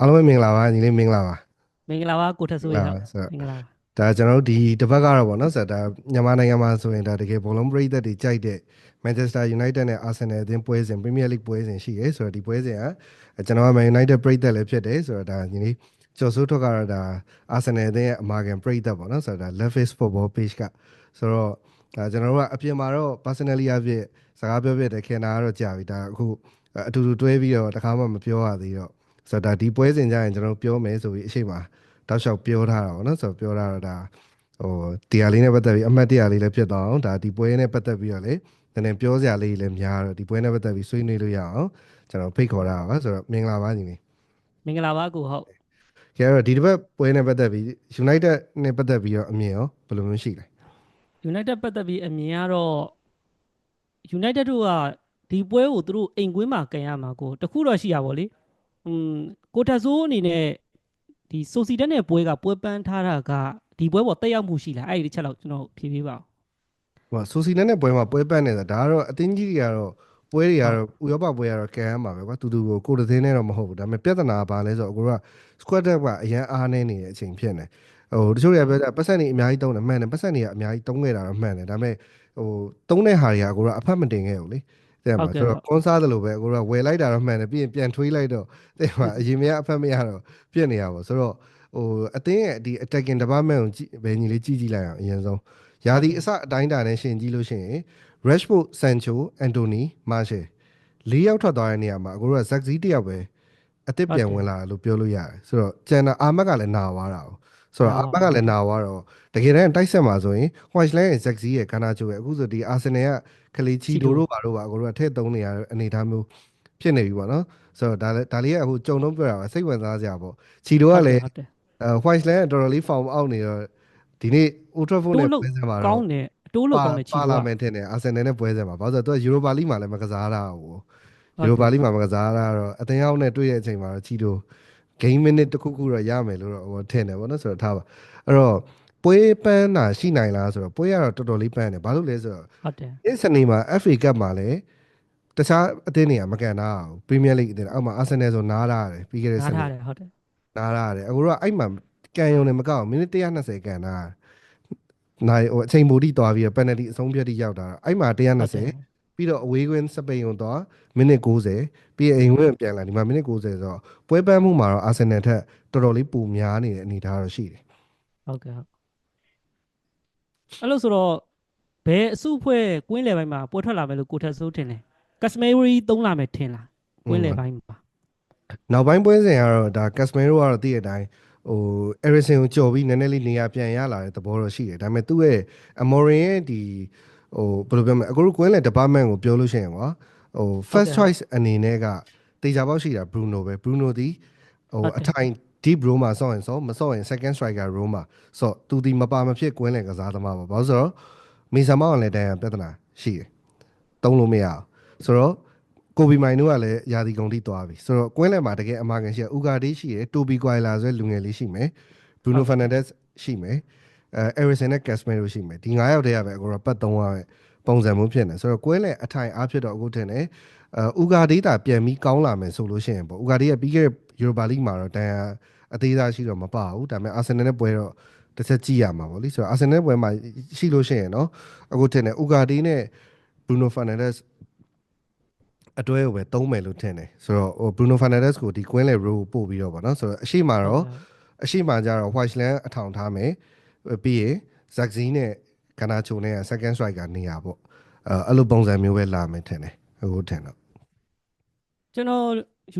အားလုံးပဲမင်္ဂလာပါညီလေးမင်္ဂလာပါမင်္ဂလာပါကိုထက်ဆိုရဟုတ်ဟုတ်ဆိုတော့မင်္ဂလာပါဒါကျွန်တော်တို့ဒီတစ်ပတ်ကတော့ဗောနော်ဆိုတော့ဒါမြန်မာနိုင်ငံမှာဆိုရင်ဒါတကယ်ဘောလုံးပရိသတ်တွေကြိုက်တဲ့ Manchester United နဲ့ Arsenal အသင်းပွဲစဉ် Premier League ပွဲစဉ်ရှိတယ်ဆိုတော့ဒီပွဲစဉ်ကကျွန်တော်က Man United ပရိသတ်လည်းဖြစ်တယ်ဆိုတော့ဒါညီလေးကျော်စိုးထွက်ကတော့ဒါ Arsenal အသင်းရဲ့အမာခံပရိသတ်ဗောနော်ဆိုတော့ဒါ Left Face Football Page ကဆိုတော့ဒါကျွန်တော်တို့ကအပြင်မှာတော့ personally အဖြစ်စကားပြောပြတဲ့ခင်တာကတော့ကြာပြီဒါအခုအတူတူတွဲပြီးတော့တခါမှမပြောရသေးတော့ ဆိုတော့ဒါဒီပွဲစဉ်ကြရင်ကျွန်တော်တို့ပြောမယ်ဆိုပြီးအရှိမတောက်လျှောက်ပြောထားတာဗောနော်ဆိုတော့ပြောထားတော့ဒါဟိုတရားလေးနဲ့ပတ်သက်ပြီးအမှတ်တရလေးလည်းဖြစ်သွားအောင်ဒါဒီပွဲနဲ့ပတ်သက်ပြီးတော့လေနည်းနည်းပြောစရာလေးလည်းများတော့ဒီပွဲနဲ့ပတ်သက်ပြီးဆွေးနွေးလို့ရအောင်ကျွန်တော်ဖိတ်ခေါ်တာပါဆိုတော့မင်္ဂလာပါညီလေးမင်္ဂလာပါကိုဟုတ်ကြတော့ဒီတစ်ပတ်ပွဲနဲ့ပတ်သက်ပြီး United နဲ့ပတ်သက်ပြီးတော့အမြင်ရောဘယ်လိုမျိုးရှိလဲ United ပတ်သက်ပြီးအမြင်ကတော့ United တို့ကဒီပွဲကိုသူတို့အိမ်ကွင်းမှာကန်ရမှာကိုတခုတော့ရှိရပါဗောလေ อืมကိုထက်ဆိုးအနေနဲ့ဒီဆိုစီတက်နဲ့ပွဲကပွဲပန်းထားတာကဒီပွဲပေါ်တက်ရောက်မှုရှိလားအဲ့ဒီတစ်ချက်တော့ကျွန်တော်ဖြေပေးပါဦးဟိုဆိုစီနဲ့နဲ့ပွဲမှာပွဲပတ်နေတာဒါကတော့အတင်းကြီးတွေကတော့ပွဲတွေကတော့ဥရောပပွဲကတော့ကန်ရမှာပဲကွာတူတူကိုကိုယ်တစ်သိန်းနဲ့တော့မဟုတ်ဘူးဒါပေမဲ့ပြဿနာကဘာလဲဆိုတော့ကိုက squad depth ကအရန်အားနေနေတဲ့အချိန်ဖြစ်နေဟိုတချို့တွေကပြောတာပတ်စံနေအများကြီးတုံးတယ်မှန်တယ်ပတ်စံနေကအများကြီးတုံးခဲ့တာတော့မှန်တယ်ဒါပေမဲ့ဟိုတုံးတဲ့ဟာတွေကကိုကအဖတ်မတင်ခဲ့ဘူးလေ တဲ့မှာဆိုတော့ကွန်စားသလိုပဲကိုကဝယ်လိုက်တာတော့မှန်တယ်ပြီးရင်ပြန်ထွေးလိုက်တော့တဲ့မှာအရင်မရအဖတ်မရတော့ပြက်နေရပါဆိုတော့ဟိုအတင်းရဲ့ဒီ attacking department ကိုကြည့်ဘယ်ညီလေးကြည့်ကြည့်လိုက်အောင်အရင်ဆုံးယာဒီအစအတိုင်းတာနဲ့ရှင်ကြည့်လို့ရှိရင် Rashford Sancho Anthony Martial လေးယောက်ထွက်သွားတဲ့နေရာမှာအခုက Zaxi တယောက်ပဲအသစ်ပြန်ဝင်လာတယ်လို့ပြောလို့ရတယ်ဆိုတော့ကျန်တာအာမက်ကလည်းနာသွားတာ哦 ဆိုတော့အာမက်ကလည်းနာသွားတော့တကယ်တမ်းတိုက်ဆက်မှာဆိုရင် Whiteland ရဲ့ Zaxi ရဲ့ကနာချိုရဲ့အခုဆိုဒီ Arsenal ကကလေးချီတိုတို့ပါတို့ပါအခုကထည့်သုံးနေရတဲ့အနေအထားမျိုးဖြစ်နေပြီပေါ့နော်ဆိုတော့ဒါလည်းဒါလေးကအခုကြုံတော့ပြောတာပါစိတ်ဝင်စားစရာပေါ့ချီတိုကလည်းဟုတ်တယ်အဲ Whiteland ကတော်တော်လေး form out နေတော့ဒီနေ့ Old Trafford နဲ့တိုးလို့ပွဲစဉ်မှာတော့ကောင်းတယ်အတိုးလို့ကောင်းတယ်ချီပါပါလာမယ်ထင်တယ်အာဆင်နယ်နဲ့ပွဲစဉ်မှာဘာလို့လဲဆိုတော့သူကယူရိုပါလိမှာလည်းမကစားတာဘူးယူရိုပါလိမှာမကစားတာတော့အသင်းရောက်နဲ့တွေ့တဲ့အချိန်မှာတော့ချီတို game minute တစ်ခုခုတော့ရမယ်လို့တော့ဟိုထင်တယ်ဗောနော်ဆိုတော့ထားပါအဲ့တော့ပွဲပန်းတာရှိနိုင်လားဆိုတော့ပွဲကတော့တော်တော်လေးပန်းတယ်ဘာလို့လဲဆိုတော့ဟုတ်တယ်ဒီစနေမှာ FA Cup မှာလည်းတခြားအသင်းတွေကမကန်တာဘူး Premier League အသင်းအောက်မှာ Arsenal ဆိုနားထားတယ်ပြီးခဲ့တဲ့နားစနေထားတယ်ဟုတ်တယ်နားရတယ်အခုတော့အဲ့မှာကန်ယုံနေမကောက်မိနစ်120ကန်တာနိုင်ဟိုအချိန်ပိုတိသွားပြီးတော့ penalty အဆုံးဖြတ်တိရောက်တာအဲ့မှာဟုတ်တယ်120 ပြီးတော့အဝေးကွင်းစပိန်ကိုသွားမိနစ်90ပြီးရင်အိမ်ဝင်ပြန်လာဒီမှာမိနစ်90ဆိုတော့ပွဲပန်းမှုမှာတော့အာဆင်နယ်ထက်တော်တော်လေးပိုများနေတဲ့အနေအထားတော့ရှိတယ်ဟုတ်ကဲ့ဟုတ်အဲ့လို့ဆိုတော့ဘယ်အစုအဖွဲ့ကွင်းလယ်ပိုင်းမှာပွဲထွက်လာမယ်လို့ကိုထက်စိုးထင်လဲကက်စမေရီသုံးလာမယ်ထင်လားကွင်းလယ်ပိုင်းမှာနောက်ပိုင်းပွဲစဉ်ကတော့ဒါကက်စမဲရိုကတော့တည့်တဲ့အတိုင်းဟိုအဲရစ်ဆန်ကိုကြော်ပြီးနည်းနည်းလေးနေရာပြန်ရလာတဲ့သဘောတော့ရှိတယ်ဒါပေမဲ့သူ့ရဲ့အမော်ရင်ရဲ့ဒီဟို ဘယ်လိုပြောမလဲအခုကွင်းလေ department ကိုပြောလို့ရှိရင်ကွာဟို first choice အနေနဲ့ကတေချာပေါက်ရှိတာ Bruno ပဲ Bruno ဒီဟိုအထိုင် deep row မှာဆော့ရင်ဆော့မဆော့ရင် second striker row မှာဆော့သူဒီမပါမဖြစ်ကွင်းလေကစားသမားပါဘာလို့ဆိုတော့မီဆာမောင်လည်းတန်ရပြဿနာရှိတယ်တုံးလို့မရအောင်ဆိုတော့ကိုဘီမိုင်တို့ကလည်းယာဒီကုန်တိသွားပြီဆိုတော့ကွင်းလယ်မှာတကယ်အမာကန်ရှိတယ်ဥကာဒီရှိတယ်တိုဘီကွိုင်လာဆိုတဲ့လူငယ်လေးရှိမယ်ဘရူနိုဖာနန်ဒက်စ်ရှိမယ် အဲအဲရီဆန်နဲ့ကက်စမဲရိုရှိမယ်ဒီ၅ယောက်တည်းကပဲအခုတော့ပတ်သုံးရတဲ့ပုံစံမျိုးဖြစ်နေဆိုတော့ကွင်းလယ်အထိုင်အားဖြစ်တော့အခုထင်တယ်အဲဥကာဒီတာပြန်ပြီးကောင်းလာမယ်ဆိုလို့ရှိရင်ပေါ့ဥကာဒီကပြီးခဲ့တဲ့ယူရိုပါလိမှာတော့တန်ရာအသေးစားရှိတော့မပါဘူးဒါပေမဲ့အာဆင်နယ်နဲ့ပွဲတော့တစ်ချက်ကြည့်ရမှာပေါ့လေဆိုတော့အာဆင်နယ်ပွဲမှာရှိလို့ရှိရင်เนาะအခုထင်တယ်ဥကာဒီနဲ့ဘရူနိုဖာနန်ဒက်စ် အတွဲကိုပဲသုံးမယ်လို့ထင်တယ်ဆိုတော့ဟို Bruno Fernandes ကိုဒီ Queen Le Row ပို့ပြီးတော့ဗောနော်ဆိုတော့အရှိမတော့အရှိမကြတော့ Whiteland အထောင်ထားမယ် ပြီးရင် Zaxi နဲ့ Garnacho နဲ့ second striker နေရာပေါ့အဲအဲ့လိုပုံစံမျိုးပဲလာမယ်ထင်တယ်ဟိုထင်တော့ကျွန်တော်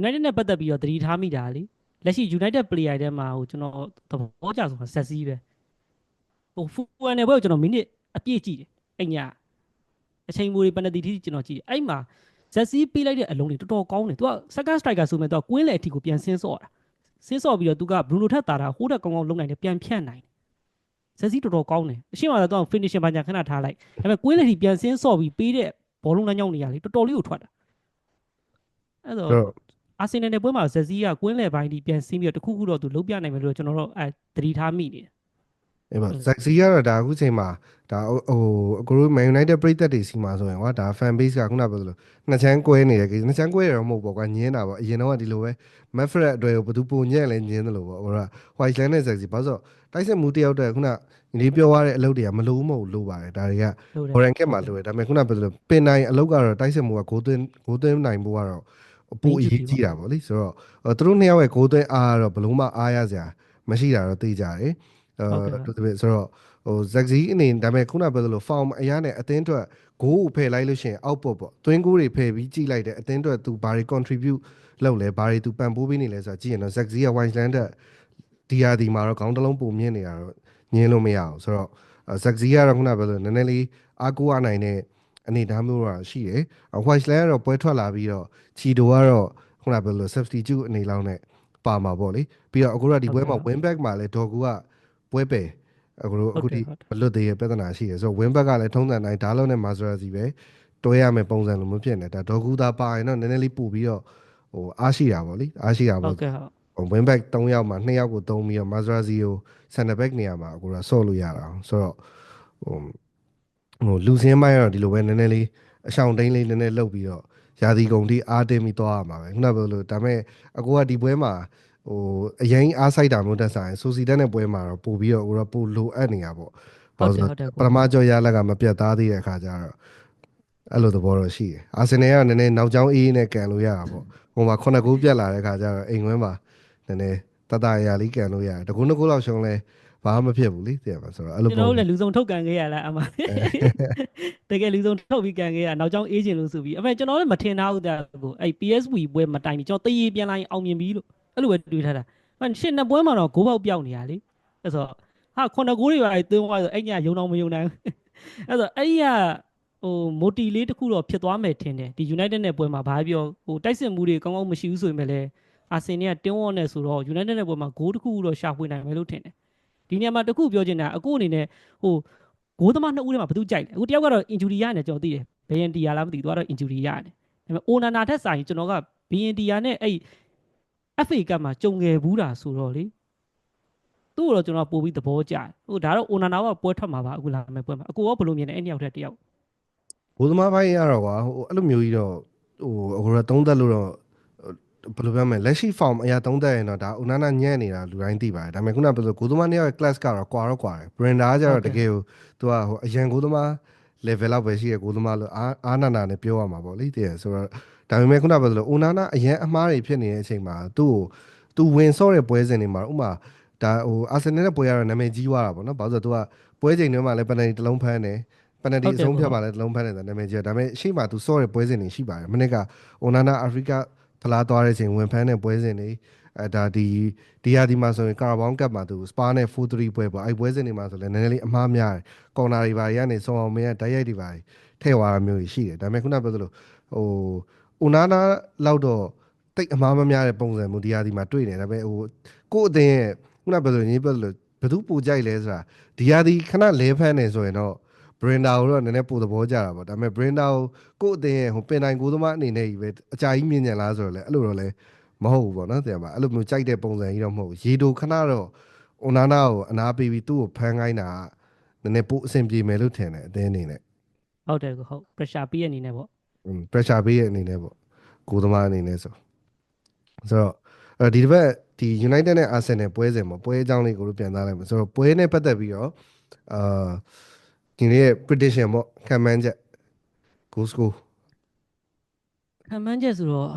United နဲ့ပတ်သက်ပြီးတော့သတိထားမိတာလေလက်ရှိ United player ထဲမှာဟိုကျွန်တော်သဘောကျဆုံးဆက်စီးပဲဟိုဖူအန်နယ်ဘက်ကိုကျွန်တော်မိနစ်အပြည့်ကြည့်တယ်အဲ့ညအချိန်မူတွေပနတီတိကျွန်တော်ကြည့်တယ်အဲ့မှာဆက်စီးပေးလိုက်တဲ့အလုံးတွေတော်တော်ကောင်းတယ်သူက second striker ဆိုမဲ့သူကကွင်းလေအထိကိုပြန်ဆင်းဆော့တာဆင်းဆော့ပြီးတော့သူက Bruno ထက်တာတာဟိုးတက်ကောင်းကောင်းလုံးနိုင်တယ်ပြန်ဖြန့်နိုင်တယ် ဆက်စီးတော်တော်ကောင်းတယ်အရှိမတော့သူက finishing ဘာညာခဏထားလိုက်ဒါပေမဲ့ကွင်းလေထိပြန်ဆင်းဆော့ပြီးပေးတဲ့ဘောလုံးလမ်းကြောင်းတွေကလေတော်တော်လေးကိုထွက်တာအဲ့တော့ဆိုတော့အာဆင်နယ်နဲ့ပွဲမှာဇက်စီးကကွင်းလယ်ပိုင်းဒီပြန်ဆင်းပြီးတော့တခုခုတော့သူလုံးပြနိုင်မယ်လို့ကျွန်တော်တို့အဲသတိထားမိနေတယ်အဲ့ပေါ့ဇက်စီကတော့ဒါအခုချိန်မှာဒါဟိုအကိုတို့ Man United ပြည်သက်တွေစီမှာဆိုရင်ကွာဒါ fan base ကခုနပြောသလိုနှစ်ချမ်းကွဲနေတဲ့ကိစ္စနှစ်ချမ်းကွဲရတော့မဟုတ်ပေါ့ကွာညင်းတာပေါ့အရင်တော့ကဒီလိုပဲ Maverick အတွက်ကိုဘယ်သူပုံညံ့လဲညင်းတယ်လို့ပေါ့ဟိုက White Line နဲ့ဇက်စီဘာလို့ဆို တိုက်စစ်မှုတယောက်တည်းခုနဒီပြောရတဲ့အလုပ်တွေကမလို့မဟုတ်လို့ပါတယ်ဒါတွေကလို့တယ် Oran Kit မှာလို့ရဒါပေမဲ့ခုနပြောသလိုပင်နိုင်အလုပ်ကတော့တိုက်စစ်မှုကဂိုးသွင်းဂိုးသွင်းနိုင်ဖို့ကတော့အပူအရေးကြီးတာပေါ့လေဆိုတော့သူတို့နှစ်ယောက်ရဲ့ဂိုးသွင်းအားကတော့ဘလို့မှအားရစရာမရှိတာတော့သိကြတယ်အဲတူတပည့်ဆိုတော့ဟိုဇက်စီအနေဒါပေမဲ့ခုနပြောသလို form အရာနဲ့အသင်းအတွက်ဂိုးကိုဖယ်လိုက်လို့ရှိရင် output ပေါ့သွင်းဂိုးတွေဖယ်ပြီးကြည့်လိုက်တဲ့အသင်းအတွက်သူဘာတွေ contribute လုပ်လဲဘာတွေသူပံ့ပိုးပေးနေလဲဆိုတာကြည့်ရင်တော့ဇက်စီက Wiseland တက် ဒီယာဒီမှာတော့ခေါင်းတစ်လုံးပုံမြင်နေတာတော့ညင်းလို့မရအောင်ဆိုတော့ဇက်စီကတော့ခုနပြောသလိုနည်းနည်းလေးအားကိုးအားနိုင်တဲ့အနေအထားမျိုးတော့ရှိတယ်။ Wiseland ကတော့ပွဲထွက်လာပြီးတော့ချီတိုကတော့ခုနပြောသလို substitute အနေလောက်နဲ့ပါမှာပေါ့လေ။ပြီးတော့အခုကဒီပွဲမှာ win back မှာလဲဒေါ်ကူကပွဲပယ်အခုတို့အခုဒီမလွတ်သေးရဲ့ပြဿနာရှိတယ်ဆိုတော့ win back ကလည်းထုံးစံတိုင်းဒါလုံးနဲ့ Maserati ပဲတွဲရမယ်ပုံစံလိုမျိုးဖြစ်နေတာဒေါ်ကူသာပါရင်တော့နည်းနည်းလေးပို့ပြီးတော့ဟိုအားရှိတာပေါ့လေအားရှိတာဟုပေါ့တ်ကဲ့ဟုတ် win back 3ယောက်မှာ2ယောက်ကိုသုံးပြီးတော့ Maserati ကို center back နေရာမှာအခုတော့ဆော့လို့ရတာအောင်ဆိုတော့ဟိုဟိုလူစင်းပိုင်းကတော့ဒီလိုပဲနည်းနည်းလေးအရှောင်တိန်လေးနည်းနည်းလှုပ်ပြီးတော့ရာသီကုန်တိအားတင်းပြီးသွားရမှာပဲခုနကပြောလို့ဒါပေမဲ့အကူကဒီပွဲမှာဟိုအရင်အားဆိုင်တာမျိုးတက်ဆိုင်ဆိုစီတက်တဲ့ပွဲမှာတော့ပို့ပြီးတော့ဟိုတော့ပို့လိုအပ်နေတာပေါ့ဟုတ်တယ်ဟုတ်တယ်ပထမကြောရလက်ကမပြတ်သားသေးတဲ့အခါကျတော့အဲ့လိုသဘောတော့ရှိတယ်အာဆင်နယ်ကနည်းနည်းနောက်ကျောင်းအေးအေးနဲ့ကန်လို့ရတာပေါ့ဟိုမှာခုနှစ်ဂိုးပြတ်လာတဲ့အခါကျတော့အိမ်ဝင်းမှာ နည်းနည်းတတရရလေးကန်လို့ရတယ်တကူနှစ်ကူလောက်ရှုံးလဲဘာမှမဖြစ်ဘူးလေသိရမှာဆိုတော့အဲ့လိုကျွန်တော်တို့လည်းလူစုံထုတ်ကန်ခဲ့ရလားအမတကယ်လူစုံထုတ်ပြီးကန်ခဲ့ရနောက်ကျောင်းအေးချင်လို့ဆိုပြီးအမေကျွန်တော်လည်းမထင်ထားဘူးတဲ့ကိုအဲ့ PSV ပွဲမတိုင်ပြီးကျွန်တော်တရေပြန်လာရင်အောင်မြင်ပြီလို့အဲ့လိုပဲတွေးထားတာအဲ့ရှင်းနှစ်ပွဲမှာတော့ဂိုးပေါက်ပြောက်နေရလေအဲ့ဆိုဟာခုနှစ်ဂိုးတွေပါအဲ့သွင်းသွားဆိုအဲ့ညရုံအောင်မယုံနိုင်ဘူးအဲ့ဆိုအဲ့ရဟိုမိုတီလေးတစ်ခုတော့ဖြစ်သွားမယ်ထင်တယ်ဒီ United နဲ့ပွဲမှာဘာပြောဟိုတိုက်စစ်မှုတွေကောင်းကောင်းမရှိဘူးဆိုရင်လည်း အာဆင်နယ်ကတင်းဝေါနဲ့ဆိုတော့ United နဲ့ပွဲမှာဂိုးတစ်ခုတော့ရှာဖွေနိုင်မယ်လို့ထင်တယ်ဒီနေရာမှာတစ်ခုပြောချင်တာအခုအနေနဲ့ဟိုဂိုးသမားနှစ်ဦးထဲမှာဘယ်သူကြိုက်လဲအခုတယောက်ကတော့ injury ရနေကျွန်တော်သိတယ်ဘယန်တီယာလားမသိဘူးသူကတော့ injury ရတယ်ဒါပေမဲ့ onana ထက်ဆိုင်ကျွန်တော်ကဘယန်တီယာနဲ့အဲ့ FA ကပ်မှာကြုံခဲ့ဘူးတာဆိုတော့လေသူ့ကိုတော့ကျွန်တော်ပို့ပြီးသဘောကျတယ်ဟိုဒါတော့ onana ကပွဲထွက်မှာပါအခုလာမယ့်ပွဲမှာအကိုကဘယ်လိုမြင်လဲအဲ့နှစ်ယောက်ထက်တယောက်ဘိုးသမားပိုင်းရတော့ကွာဟိုအဲ့လိုမျိုးကြီးတော့ဟိုအခုတော့သုံးသက်လို့တော့ ဘယ်လိုပြောမလဲလက်ရှိ form အရာသုံးသက်ရင်တော့ဒါဥနာနာညံ့နေတာလူတိုင်းသိပါတယ်ဒါပေမဲ့ခုနကပြောလို့ကိုသမားနှစ်ယောက်ရဲ့ class ကတော့ကွာတော့ကွာတယ် Brenda ကျတော့တကယ်ကိုသူကဟိုအရန်ကိုသမား level လောက်ပဲရှိရကိုသမားလို့အာအာနာနာနဲ့ပြောရမှာပေါ့လေတည်ရဆိုတော့ဒါပေမဲ့ခုနကပြောလို့ဥနာနာအရန်အမားတွေဖြစ်နေတဲ့အချိန်မှာသူ့ကိုသူဝင်ဆော့တဲ့ပွဲစဉ်တွေမှာဥမာဒါဟိုအာဆင်နယ်နဲ့ပွဲရတော့နာမည်ကြီးသွားတာပေါ့နော်ဘာလို့ဆိုတော့သူကပွဲချိန်တွေမှာလည်းပန်နယ်တီတစ်လုံးဖမ်းတယ်ပန်နတီအဆုံးဖြတ်ပါလဲတစ်လုံးဖက်နေတာနာမည်ကြီးဒါပေမဲ့ရှေ့မှာသူစော့တဲ့ပွဲစဉ်တွေရှိပါတယ်မနစ်ကအိုနာနာအာဖရိက ဖလားသွားတဲ့ချိန်ဝင်ဖမ်းတဲ့ပွဲစဉ်တွေအဲဒါဒီဒီယာဒီမှာဆိုရင်ကာဘောင်းကပ်မှာသူစပါနဲ့4-3ပွဲပေါ့အဲပွဲစဉ်တွေမှာဆိုလည်းနည်းနည်းလေးအမှားများတယ်ကော်နာတွေပါတွေကနေစုံအောင်မင်းကတိုက်ရိုက်တွေပါတွေထည့်သွားတာမျိုးရှိတယ်ဒါပေမဲ့ခုနပြောသလိုဟိုအိုနာနာလောက်တော့တိတ်အမှားမများတဲ့ပုံစံမျိုးဒီယာဒီမှာတွေ့နေဒါပေမဲ့ဟိုကို့အတင်းရဲ့ခုနပြောသလိုညီပြောသလိုဘယ်သူပူကြိုက်လဲဆိုတာဒီယာဒီခဏလဲဖမ်းနေဆိုရင်တော့ ဘရင်ဒါကိုတော့နည်းနည်းပိုသဘောကျတာပေါ့ဒါပေမဲ့ဘရင်ဒါကိုကို့အတင်းရဲ့ဟိုပင်တိုင်းကိုသမားအနေနဲ့ကြီးပဲအကြာကြီးမြင်ကြလားဆိုတော့လေအဲ့လိုတော့လဲမဟုတ်ဘူးပေါ့နော်တဲ့ပါအဲ့လိုမျိုးကြိုက်တဲ့ပုံစံကြီးတော့မဟုတ်ဘူးရေတိုခဏတော့အွန်နာနာကိုအနာပေးပြီးသူ့ကိုဖမ်းခိုင်းတာနည်းနည်းပိုအဆင်ပြေမယ်လို့ထင်တယ်အတင်းအနေနဲ့ဟုတ်တယ်ကိုဟုတ် pressure ပေးရအနေနဲ့ပေါ့อืม pressure ပေးရဲ့အနေနဲ့ပေါ့ကိုသမားအနေနဲ့ဆိုဆိုတော့အဲဒီတစ်ပတ်ဒီ United နဲ့ Arsenal ပွဲစဉ်ပေါ့ပွဲအကြောင်းလေးကိုတို့ပြန်သားလိုက်မယ်ဆိုတော့ပွဲနဲ့ပတ်သက်ပြီးတော့အာ ဒီနေ့ရဲ့ prediction ပေါ့ခံမှန်းချက် goal score ခံမှန်းချက်ဆိုတော့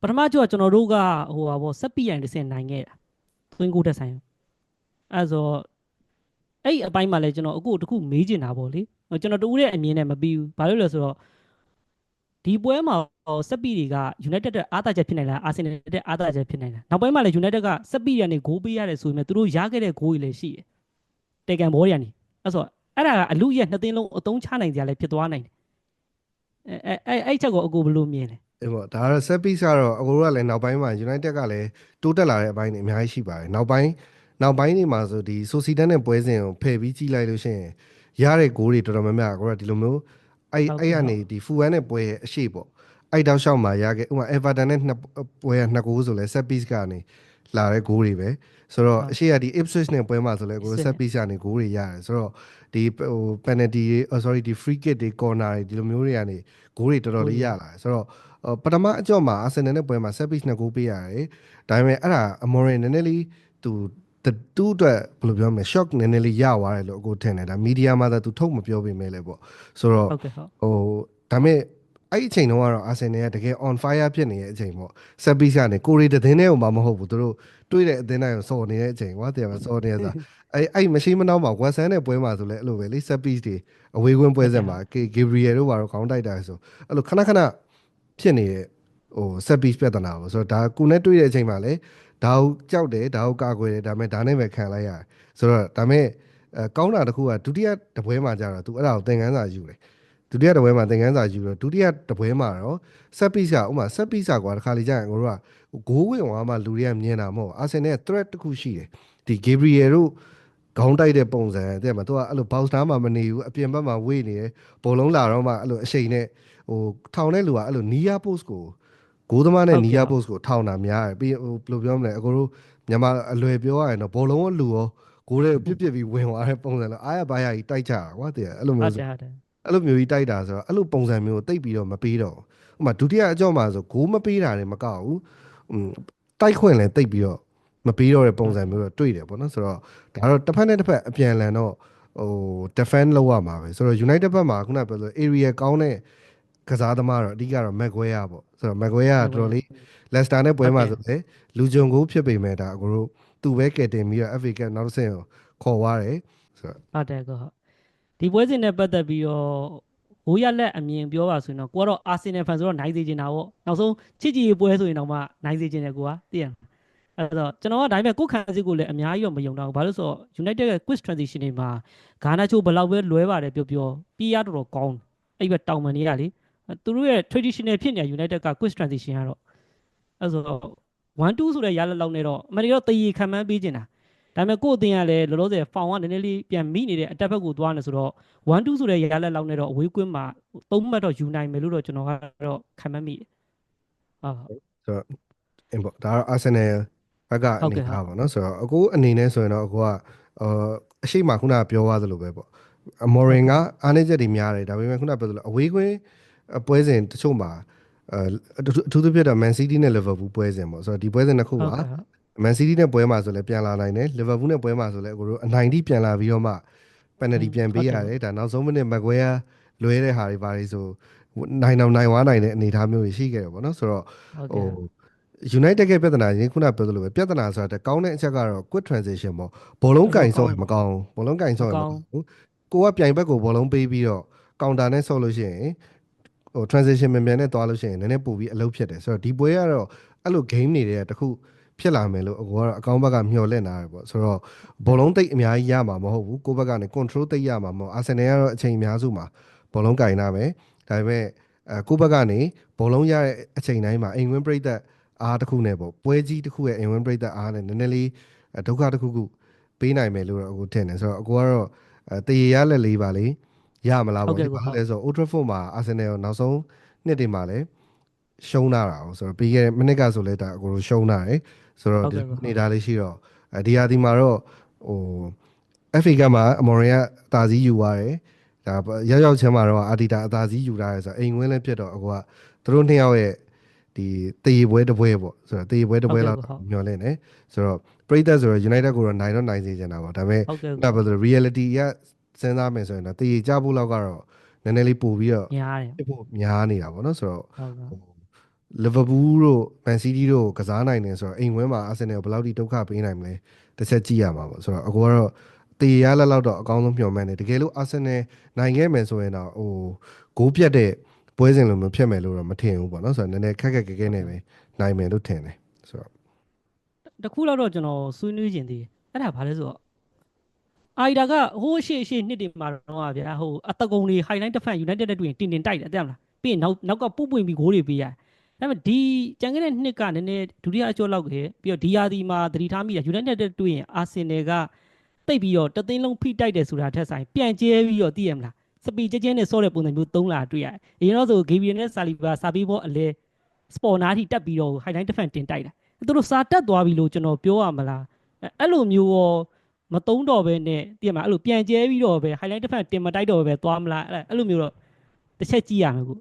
ပထမကျောကကျွန်တော်တို့ကဟိုပါပေါ့ဆက်ပြရင်တစ်ဆင့်နိုင်ခဲ့တာသွင်းကိုတက်ဆိုင်အဲဆိုအဲ့အပိုင်းမှာလဲကျွန်တော်အခုတခုမေးချင်တာပေါ့လေကျွန်တော်တူးတဲ့အမြင်နဲ့မပြီးဘူးဘာလို့လဲဆိုတော့ဒီပွဲမှာဆက်ပီတွေက United တက်အားသာချက်ဖြစ်နိုင်လား Arsenal တက်အားသာချက်ဖြစ်နိုင်လားနောက်ပိုင်းမှာလဲ United ကဆက်ပီတွေကနေဂိုးပေးရတယ်ဆိုရင်သူတို့ရခဲ့တဲ့ဂိုးတွေလည်းရှိတယ်တေကန်ဘောတွေကနေအဲဆို အဲ့ဒါကအလူရဲ့နှစ်သိန်းလုံးအသုံးချနိုင်ကြလဲဖြစ်သွားနိုင်တယ်အဲအဲအဲ့ချက်ကိုအကိုဘယ်လိုမြင်လဲအေးပေါ့ဒါကတော့ set piece ကတော့အကိုတို့ကလည်းနောက်ပိုင်းမှာ United ကလည်းတိုးတက်လာတဲ့အပိုင်းတွေအများကြီးရှိပါတယ်နောက်ပိုင်းနောက်ပိုင်းတွေမှာဆိုဒီ Sociedad နဲ့ပွဲစဉ်ကိုဖယ်ပြီးကြီးလိုက်လို့ရှိရင်ရတဲ့ဂိုးတွေတော်တော်များများအကိုတို့ကဒီလိုမျိုးအဲ့အဲ့ကနေဒီ Full နဲ့ပွဲရဲ့အရှိပေါ့အဲ့တောက်လျှောက်မှာရခဲ့ဥပမာ Everton နဲ့နှစ်ပွဲကနှစ်ဂိုးဆိုလဲ set piece ကနေ လာတဲ့ဂိုးတွေပဲဆိုတော့ဟုတ်အရှိရဒီ Ipswich နဲ့ပွဲမှာဆိုလဲကို Ipswich set piece ကနေဂိုးတွေရတယ်ဆိုတော့ဒီဟို penalty တွေ oh, sorry ဒီ free kick တွေ corner တွေဒီလိုမျိုးတွေကနေဂိုးတွေတော်တော်လေးရလာတယ်ဆိုတော့ဟိုပထမအကြော့မှာ Arsenal နဲ့ပွဲမှာ set piece နဲ့ဂိုးပေးရတယ်ဒါပေမဲ့အဲ့ဒါ Amorim နည်းနည်းလေးသူတူအတွက်ဘယ်လိုပြောမလဲ shock နည်းနည်းလေးရသွားတယ်လို့အခုထင်တယ်ဒါ media မှာသာသူထုတ်မပြောပေမဲ့လည်းပေါ့ဆိုတော့ဟုတ်ကဲ့ဟုတ်ဟိုဒါပေမဲ့ အဲ့ဒီအချိန်တုန်းကတော့အာဆင်နယ်ကတကယ် on fire ဖြစ်နေတဲ့အချိန်ပေါ့ဆက်ပြီးကနေကိုရီတသင်းနဲ့ဟိုမှမဟုတ်ဘူးသူတို့တွေးတဲ့အသင်းတိုင်းကိုစော်နေတဲ့အချိန်ကွာတရားမစော်နေရတာအဲ့အဲ့မရှိမနှောင်းမှာဝက်ဆန်နဲ့ပွဲမှာဆိုလဲအဲ့လိုပဲလေဆက်ပြီးတွေအဝေးကွင်းပွဲဆက်မှာဂေဂေဘရီယယ်တို့ဘာတော့ခေါင်းတိုက်တာဆိုအဲ့လိုခဏခဏဖြစ်နေတဲ့ဟိုဆက်ပြီးပြဿနာပေါ့ဆိုတော့ဒါကုနဲ့တွေးတဲ့အချိန်မှာလဲဒါကိုကြောက်တယ်ဒါကိုကာကွယ်တယ်ဒါပေမဲ့ဒါနဲ့ပဲခံလိုက်ရတယ်ဆိုတော့ဒါပေမဲ့အဲကောင်းတာတစ်ခုကဒုတိယတပွဲမှာကျတော့ तू အဲ့ဒါကိုသင်ခန်းစာယူတယ် ဒုတိယတပွဲမှာသင်ခန်းစာယူတော့ဒုတိယတပွဲမှာတော့ဆက်ပိစာဥမာဆက်ပိစာကွာတစ်ခါလေကြာရင်ကိုတို့ကဂိုးဝင်သွားမှလူတွေကမြင်တာမဟုတ်အာဆင်နယ် threat တစ်ခုရှိတယ်ဒီ Gabriel တို့ခေါင်းတိုက်တဲ့ပုံစံတဲ့မှာသူကအဲ့လို bounce နားမှာမနေဘူးအပြင်ဘက်မှာဝေးနေတယ်ဘောလုံးလာတော့မှအဲ့လိုအရှိန်နဲ့ဟိုထောင်တဲ့လူကအဲ့လိုနီးယား post ကိုဂိုးသမားနဲ့နီးယား post ကိုထောင်တာများတယ်ပြီးဟိုဘယ်လိုပြောမလဲအကိုတို့မြန်မာအလွယ်ပြောရရင်တော့ဘောလုံးကလူရောဂိုးတွေပြစ်ပြစ်ပြီးဝင်သွားတဲ့ပုံစံလို့အားရပါရကြီးတိုက်ကြတာကွာတဲ့အဲ့လိုဟုမျိုးတ်ဆိုတယ်ဟုတ်တယ် အဲ့လိုမျိုးကြီးတိုက်တာဆိုတော့အဲ့လိုပုံစံမျိုးကိုတိတ်ပြီးတော့မပေးတော့ဘူးဥပမာဒုတိယအကြော့မှာဆိုဂိုးမပေးတာလည်းမကောက်ဘူးอืมတိုက်ခွင့်လည်းတိတ်ပြီးတော့မပေးတော့တဲ့ပုံစံမျိုးတော့တွေ့တယ်ပေါ့နော်ဆိုတော့ဒါတော့တစ်ဖက်နဲ့တစ်ဖက်အပြန်အလှန်တော့ဟို defend လုပ်ရမှာပဲဆိုတော့ United ဘက်မှာခုနပြောလို့ area ကောင်းတဲ့ကစားသမားတော့အဓိကတော့ Maguire ပေါ့ဆိုတော့ Maguire ကတော်တော်လေး Leicester နဲ့ပွဲမှာဆိုလေလူကြုံကိုဖြစ်ပေမဲ့ဒါအကိုတို့သူပဲကယ်တင်ပြီးတော့ FA Cup နောက်တစ်ဆင့်ကိုခေါ်သွားတယ်ဆိုတော့ဟုတ်တယ်ကောဟုတ် ဒီပွဲစဉ်နဲ့ပတ်သက်ပြီးတော့ဘိုးရလက်အမြင်ပြောပါဆိုရင်တော့ကိုကတော့အာဆင်နယ်ဖန်ဆိုတော့နိုင်စေချင်တာပေါ့နောက်ဆုံးချစ်ကြည်ရေးပွဲဆိုရင်တော့မှနိုင်စေချင်တယ်ကိုကသိရမလားအဲ့တော့ကျွန်တော်ကဒါပေမဲ့ကိုယ်ခံစစ်ကိုလည်းအများကြီးတော့မယုံတော့ဘူးဘာလို့လဲဆိုတော့ United ရဲ့ quick transition တွေမှာဂါနာချိုဘယ်လောက်ပဲလွဲပါတယ်ပြောပြောပြေးရတော်တော်ကောင်းတယ်အဲ့ဘက်တောင်မန်တွေကလေသူတို့ရဲ့ traditional ဖြစ်နေတဲ့ United က quick transition ကတော့အဲ့ဆိုတော့1 2ဆိုတဲ့ရလက်လောက်နဲ့တော့အမှန်တကယ်တော့တည်ရခံမှန်းပေးနေတာ ဒါပေမဲ့ကို့အသင်းကလည်းလောလောဆယ်ဖောင်ကနည်းနည်းလေးပြန်မိနေတဲ့အတက်ဘက်ကိုသွားနေဆိုတော့1 2ဆိုတဲ့ရရလက်လောက်နဲ့တော့အဝေးကွင်းမှာ၃မှတ်တော့ယူနိုင်မယ်လို့တော့ကျွန်တော်ကတော့ခံမှတ်မိတယ်။ဟုတ်ဆိုတော့ import ဒါတော့ Arsenal ဘက်ကအနေထားပါနော်ဆိုတော့အကိုအနေနဲ့ဆိုရင်တော့အကိုကအာအရှိမခုနကပြောသွားသလိုပဲပေါ့။ Morin ကအားနည်းချက်တွေများတယ်ဒါပေမဲ့ခုနပြောသလိုအဝေးကွင်းပွဲစဉ်တချို့မှာအထူးသဖြင့်တော့ Man City နဲ့ Liverpool ပွဲစဉ်ပေါ့ဆိုတော့ဒီပွဲစဉ်နှစ်ခုမှာ တ်ပါကဲ့ဟုတ် Man City နဲ့ပွဲမှာဆိုလည်းပြန်လာနိုင်တယ် Liverpool နဲ့ပွဲမှာဆိုလည်းအခုတို့အနိုင်တိပြန်လာပြီးတော့မှ penalty อืมပြန်ပေးဟုတ်ရတယ်တယ်ဒါနောက်ဆုံးမိနစ် Maguire လွဲတဲ့ဟာတွေပါလေဆိုနိုင်အောင်နိုင်ဝါနိုင်တဲ့အနေအထားမျိုးတွေရှိခဲ့တယ်ပေါ့နော်ဆိုတော့ဟုတ်ဟိုကဲ့ United ကပြဿနာရင်းခုနပြောသလိုပဲပြဿနာဆိုတာတက်ကောင်းတဲ့အချက်ကတော့ quick transition ပေါ့ဘောလုံးကင်ဆော့ရင်မကောင်းဘူးဘောလုံးကင်ဆော့ရင်မကောင်းဘူးကိုကပြိုင်ဘက်ကိုဘောလုံးပေးပြီးတော့ counter နဲ့ဆော့လို့ရှိရင်ဟို transition မြန်မြန်နဲ့သွားလို့ရှိရင်နည်းနည်းပို့ပြီးအလုပ်ဖြစ်တယ်ဆိုတော့ဒီပွဲကတော့အဲ့လို game တွေတဲ့တခု ဖြစ်လာမယ်လို့အကောကတော့အကောင်းဘက်ကမျှော်လင့်နေတာပေါ့ဆိုတော့ဘောလုံးတိတ်အများကြီးရမှာမဟုတ်ဘူးကိုယ့်ဘက်ကနေ control တိတ်ရမှာမဟုတ်အာဆင်နယ်ကတော့အချိန်အများစုမှာဘောလုံးကင်နာမယ်ဒါပေမဲ့အဲကိုယ့်ဘက်ကနေဘောလုံးရတဲ့အချိန်တိုင်းမှာအိမ်ဝင်းပြိသက်အားတစ်ခုနဲ့ပေါ့ပွဲကြီးတစ်ခုရဲ့အိမ်ဝင်ပြိသက်အားနဲ့နည်းနည်းလေးအဲဒုက္ခတစ်ခုခုပေးနိုင်မယ်လို့တော့အခုထင်တယ်ဆိုတော့အခုကတော့အဲတရေရလက်လေးပါလေရမလားဟုတ်ပေါ့ကဲ့ဒီဟုတ်ဘာလဲဆိုတော့ Old Trafford မှာ Arsenal ကိုနောက်ဆုံးနှစ်တွေမှာလည်းရှုံးလာတာ哦ဆိုတော့ပြီးခဲ့တဲ့မိနစ်ကဆိုလဲဒါအခုလိုရှုံးလာတယ် ဆိုတော့ဟုတ်ဒီကဲ့ဟုတ်နေတာလေးရှိတော့အဲဒီဟာဒီမှာတော့ဟို FA ကမှာအမော်ရင်ကအသာစီးယူသွားတယ်ဒါရောက်ရောက်ချင်းမှာတော့အာဒီတာအသာစီးယူထားတယ်ဆိုတော့အိမ်ဝင်လည်းဖြစ်တော့အခုကသူတို့နှစ်ယောက်ရဲ့ဒီတေးပွဲတစ်ပွဲပေါ့ဆိုတော့တေးပွဲတစ်ပွဲလောက်မျောလင့်နေဆိုတော့ပရိသတ်ဆိုတော့ United ကိုတော့နိုင်တော့နိုင်စေချင်တာပေါ့ဒါပေမဲ့ဟုတ်ကဲ့ဒါပဲဆို reality ကစဉ်းစားမယ်ဆိုရင်တော့တေးကြဖို့လောက်ကတော့နည်းနည်းလေးပို့ပြီးတော့ညားတယ်ဖြစ်ဖို့များနေတာပေါ့နော်ဆိုတော့ ဟုတ်ကဲ့ Liverpool တို့ Man City တို့ကိုကစားနိုင်တယ်ဆိုတော့အိမ်ဝင်းမှာ Arsenal ကိုဘယ်လောက်ထိဒုက္ခပေးနိုင်မလဲတစ်ချက်ကြည့်ရမှာပေါ့ဆိုတော့အခုကတော့တေးရလက်လောက်တော့အကောင်းဆုံးမျှော်မှန်းတယ်တကယ်လို့ Arsenal နိုင်ခဲ့မယ်ဆိုရင်တော့ဟိုဂိုးပြတ်တဲ့ပွဲစဉ်လိုမျိုးဖြစ်မယ်လို့တော့မထင်ဘူးပေါ့နော်ဆိုတော့နည်းနည်းခက်ခက်ခဲခဲနဲ့ပဲနိုင်မယ်လို့ထင်တယ်ဆိုတော့တခုလောက်တော့ကျွန်တော်ဆွေးနွေးခြင်းသေးတယ်အဲ့ဒါဘာလဲဆိုတော့အိုင်ဒါကဟိုးရှေ့ရှေ့နှစ်တွေမှာတော့ဗျာဟိုအတကုံတွေ highlight defense united နဲ့တွေ့ရင်တင်တင်တိုက်တယ်အတက်မလားပြီးရင်နောက်နောက်ကပုတ်ပွင့်ပြီးဂိုးတွေပေးရတယ် ဒါပေမဲ့ဒီကြံခဲ့တဲ့နှစ်ကနည်းနည်းဒုတိယအကျော်လောက်ခဲ့ပြီးတော့ဒီယာဒီမှာသတိထားမိတာ united နဲ့တွေ့ရင်အာဆင်နယ်ကတိတ်ပြီးတော့တသိန်းလုံးဖိတိုက်တယ်ဆိုတာထက်ဆိုင်ပြန်ကျဲပြီးတော့သိရမလားစပီကျဲကျဲနဲ့ဆော့တဲ့ပုံစံမျိုးသုံးလာတွေ့ရတယ်အရင်တော့ဆိုဂေဗီယန်နဲ့ဆာလီဘာစာပီဘောအလဲစပေါ်နာထိတက်ပြီးတော့ highlight defense တင်တိုက်တာသူတို့စာတက်သွားပြီလို့ကျွန်တော်ပြောရမလားအဲ့အဲ့လိုမျိုးရောမတုံးတော့ပဲနဲ့တည်ရမှာအဲ့လိုပြန်ကျဲပြီးတော့ပဲ highlight တစ်ဖက်တင်မတိုက်တော့ပဲသွားမလားအဲ့အဲ့လိုမျိုးတော့တစ်ချက်ကြည့်ရမယ်ကို